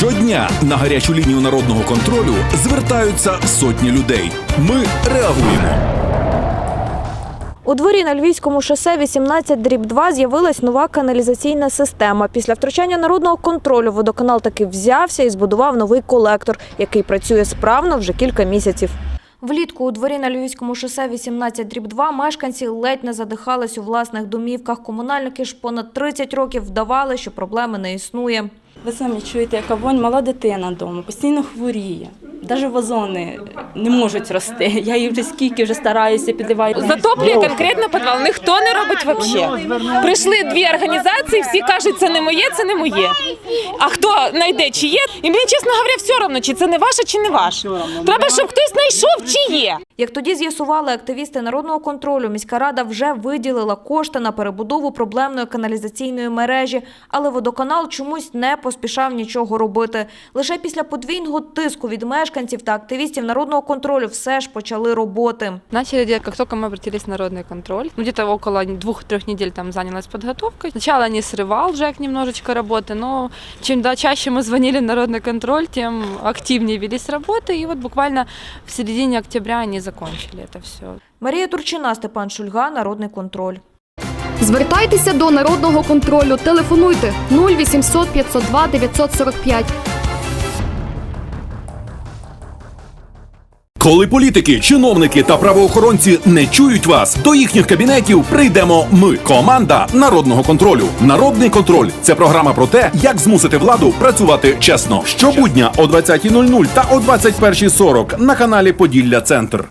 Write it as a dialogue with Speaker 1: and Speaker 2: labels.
Speaker 1: Щодня на гарячу лінію народного контролю звертаються сотні людей. Ми реагуємо.
Speaker 2: У дворі на Львівському шосе 18 дріб 2 з'явилась нова каналізаційна система. Після втручання народного контролю водоканал таки взявся і збудував новий колектор, який працює справно вже кілька місяців. Влітку у дворі на Львівському шосе 18 дріб 2 мешканці ледь не задихались у власних домівках. Комунальники ж понад 30 років вдавали, що проблеми не існує.
Speaker 3: Ви самі чуєте, яка вонь, мала дитина вдома, постійно хворіє. Навіть вазони не можуть рости. Я її вже скільки вже стараюся, підливаю.
Speaker 4: Затоплює конкретно підвал. Ніхто не робить взагалі. Прийшли дві організації, всі кажуть, це не моє, це не моє. А хто знайде, чи є? І мені, чесно говоря, все одно, чи це не ваше, чи не ваше. Треба, щоб хтось знайшов, чи є.
Speaker 2: Як тоді з'ясували активісти народного контролю, міська рада вже виділила кошти на перебудову проблемної каналізаційної мережі, але водоканал чомусь не поспішав нічого робити. Лише після подвійного тиску від мешканців та активістів народного контролю все ж почали роботи.
Speaker 5: Начали делать, как только мы обратились в народный контроль. Ну, где-то около двух-трех недель там занялась подготовкой. Сначала не срывал ЖЭК немножечко работы, но чем да, чаще мы звонили в народный контроль, тем активнее велись работы. И вот буквально в середине октября они закончили это все.
Speaker 2: Марія Турчина, Степан Шульга, Народний контроль.
Speaker 6: Звертайтеся до народного контролю. Телефонуйте 0800 502 945.
Speaker 1: Коли політики, чиновники та правоохоронці не чують вас, до їхніх кабінетів прийдемо ми, команда народного контролю. Народний контроль це програма про те, як змусити владу працювати чесно. Щобудня о 20.00 та о 21.40 на каналі Поділля Центр.